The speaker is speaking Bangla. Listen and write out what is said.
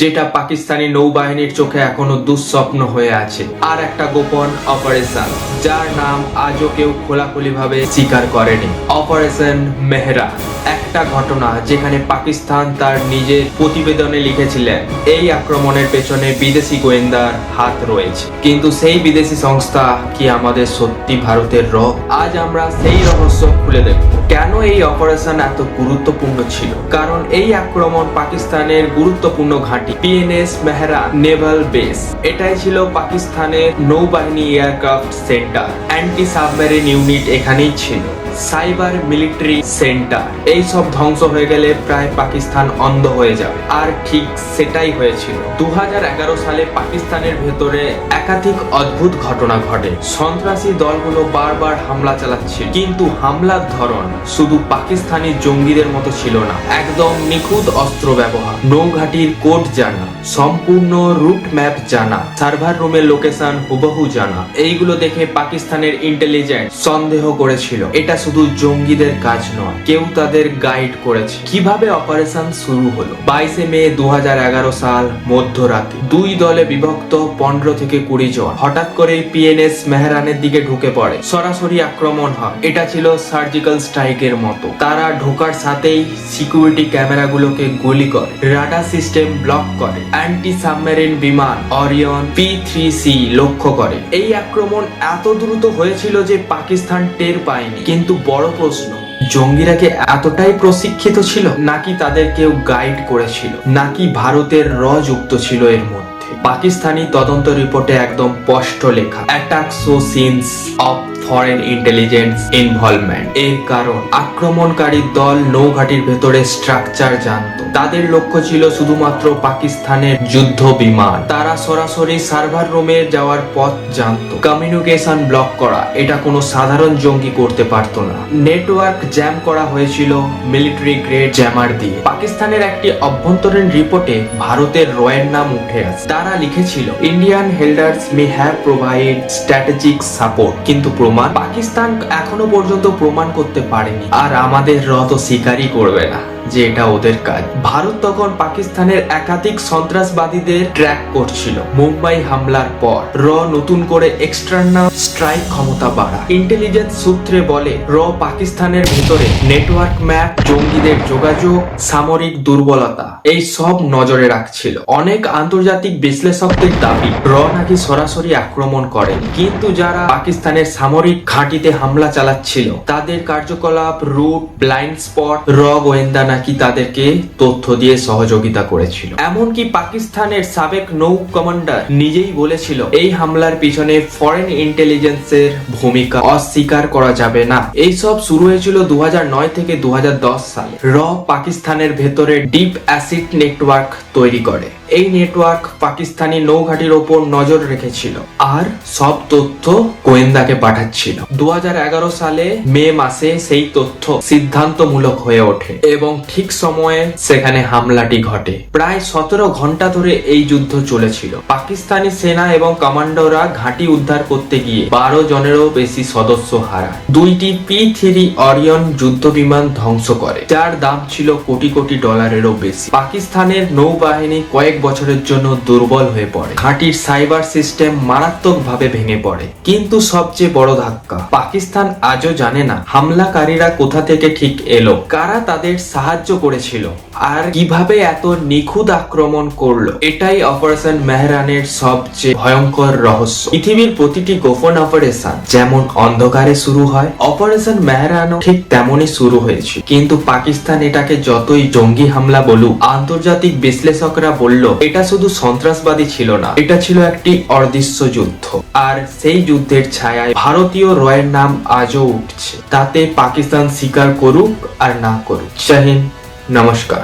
যেটা পাকিস্তানি নৌবাহিনীর চোখে এখনও দুঃস্বপ্ন হয়ে আছে। আর একটা গোপন অপারেশন, যার নাম আজও কেউ খোলাখুলি ভাবে স্বীকার করেনি। অপারেশন মেহরা, একটা ঘটনা যেখানে পাকিস্তান তার নিজের প্রতিবেদনে লিখেছিলেন, এই আক্রমণের পেছনে বিদেশি গোয়েন্দার হাত রয়েছে। কিন্তু সেই বিদেশি সংস্থা কি আমাদের সত্যি ভারতের র আজ আমরা সেই রহস্য খুলে দেখব। কেন এই অপারেশন এত গুরুত্বপূর্ণ ছিল? কারণ এই আক্রমণ পাকিস্তানের গুরুত্বপূর্ণ ঘাঁটি, পিএনএস মেহরা নেভাল বেস। এটাই ছিল পাকিস্তানের নৌবাহিনী aircraft centre, anti submarine unit এখানেই ছিল। Cyber military centre. এই সব ধ্বংস হয়ে গেলে প্রায় পাকিস্তান অন্ধ হয়ে যাবে। আর ঠিক সেটাই হয়েছিল। দুহাজার এগারো সালে পাকিস্তানের ভেতরে একাধিক অদ্ভুত ঘটনা ঘটে। সন্ত্রাসী দলগুলো বারবার হামলা চালাচ্ছিল। কিন্তু হামলার ধরন শুধু পাকিস্তানি জঙ্গিদের মতো ছিল না, একদম নিখুঁত অস্ত্র ব্যবহার, নৌঘাটির কোড জানা, সম্পূর্ণ রুট ম্যাপ জানা, সার্ভার রুমের লোকেশন হুবহু জানা। এইগুলো দেখে পাকিস্তানের ইন্টেলিজেন্স সন্দেহ করেছিল। এটা শুধু জঙ্গিদের কাজ নয়, কেউ তাদের গাইড করেছে। কীভাবে অপারেশন শুরু হলো? বাইশে মে দু সাল মধ্যরাতে দুই দলে বিভক্ত পনেরো থেকে কুড়ি জন। হঠাৎ করে পিএনএস মেহরানের দিকে ঢুকে পড়ে। সরাসরি আক্রমণ হয়। এটা ছিল সার্জিক্যাল স্ট্রাইকের মতো। তারা ঢোকার সাথেই সিকিউরিটি ক্যামেরাগুলোকে গুলি করে। রাডার সিস্টেম ব্লক করে। অ্যান্টি সাবমেরিন বিমান অরিয়ন পি থ্রি সি লক্ষ্য করে। এই আক্রমণ এত দ্রুত হয়েছিল যে পাকিস্তান টের পায়নি। কিন্তু বড় প্রশ্ন। জঙ্গিরা কি এতটাই প্রশিক্ষিত ছিল? নাকি তাদের কেউ গাইড করেছিল? নাকি ভারতের র যুক্ত ছিল এর মধ্যে? পাকিস্তানি তদন্ত রিপোর্টে একদম স্পষ্ট লেখা attack shows signs of foreign intelligence involvement এর কারণ, আক্রমণকারী দল নৌঘাটির ভেতরে স্ট্রাকচার জানতো। তাদের লক্ষ্য ছিল শুধুমাত্র পাকিস্তানের যুদ্ধ বিমান। তারা সরাসরি সার্ভার রুমে যাওয়ার পথ জানতো। কমিউনিকেশন ব্লক করা, এটা কোনো সাধারণ জঙ্গি করতে পারতো না। নেটওয়ার্ক জ্যাম করা হয়েছিল মিলিটারি গ্রেড জ্যামার দিয়ে। পাকিস্তানের একটি অভ্যন্তরীণ রিপোর্টে ভারতের রয়ের নাম উঠে আসে। তারা লিখেছিল Indian handlers may have provide strategic support কিন্তু প্রমাণ পাকিস্তান এখনও পর্যন্ত প্রমাণ করতে পারেনি, আর আমাদের রত শিকারই করবে না। যে এটা ওদের কাজ। ভারত তখন পাকিস্তানের একাধিক সন্ত্রাসবাদীদের ট্র্যাক করছিল। মুম্বাই হামলার পর র নতুন করে এক্সটার্নাল স্ট্রাইক ক্ষমতা বাড়া ইন্টেলিজেন্স সূত্রে বলে, র পাকিস্তানের ভেতরে নেটওয়ার্ক ম্যাপ জঙ্গিদের যোগাযোগ, সামরিক দুর্বলতা, এই সব নজরে রাখছিল। অনেক আন্তর্জাতিক বিশ্লেষকদের দাবি, র নাকি সরাসরি আক্রমণ করে। কিন্তু যারা পাকিস্তানের সামরিক ঘাঁটিতে হামলা চালাচ্ছিল, তাদের কার্যকলাপ রুট ব্লাইন্ড স্পট র গোয়েন্দা নাকি তাদেরকে তথ্য দিয়ে সহযোগিতা করেছিল। এমনকি পাকিস্তানের সাবেক নৌ কমান্ডার নিজেই বলেছিল, এই হামলার পিছনে ফরেন ইন্টেলিজেন্সের ভূমিকা অস্বীকার করা যাবে না। এই সব শুরু হয়েছিল দু হাজার নয় থেকে দু সালে। র পাকিস্তানের ভেতরে ডিপ অ্যাসিড নেটওয়ার্ক তৈরি করে। এই নেটওয়ার্ক পাকিস্তানি নৌঘাটির ওপর নজর রেখেছিল। আর সব তথ্য গোয়েন্দাকে পাঠাচ্ছিল। দু সালে মে মাসে সেই তথ্য সিদ্ধান্তমূলক হয়ে ওঠে এবং ঠিক সময়ে সেখানে হামলাটি ঘটে। প্রায় সতেরো ঘণ্টা ধরে এই যুদ্ধ চলেছিল। পাকিস্তানি সেনা এবং কমান্ডোরা ঘাঁটি উদ্ধার করতে গিয়ে বারো জনেরও বেশি সদস্য হারায়। দুইটি পি থ্রি অরিয়ন যুদ্ধ বিমান ধ্বংস করে। যার দাম ছিল কোটি কোটি ডলারেরও বেশি। পাকিস্তানের নৌবাহিনী কয়েক বছরের জন্য দুর্বল হয়ে পড়ে। ঘাঁটির সাইবার সিস্টেম মারাত্মকভাবে ভেঙে পড়ে। কিন্তু সবচেয়ে বড় ধাক্কা, পাকিস্তান আজও জানে না হামলাকারীরা কোথা থেকে ঠিক এলো, কারা তাদের সাহায্য করেছিল, আর কীভাবে এত নিখুঁত আক্রমণ করল। এটাই অপারেশন মেহরানের সবচেয়ে ভয়ঙ্কর রহস্য। পৃথিবীর প্রতিটি গোপন অপারেশন যেমন অন্ধকারে শুরু হয়, অপারেশন মেহরানও ঠিক তেমনই শুরু হয়েছে। কিন্তু পাকিস্তান এটাকে যতই জঙ্গি হামলা বলুক, আন্তর্জাতিক বিশ্লেষকরা বলল এটা শুধু সন্ত্রাসবাদী ছিল না, এটা ছিল একটি অদৃশ্য যুদ্ধ। আর সেই যুদ্ধের ছায়ায় ভারতীয় রয়ের নাম আজও উঠছে। তাতে পাকিস্তান স্বীকার করুক আর না করুক। জয় নমস্কার।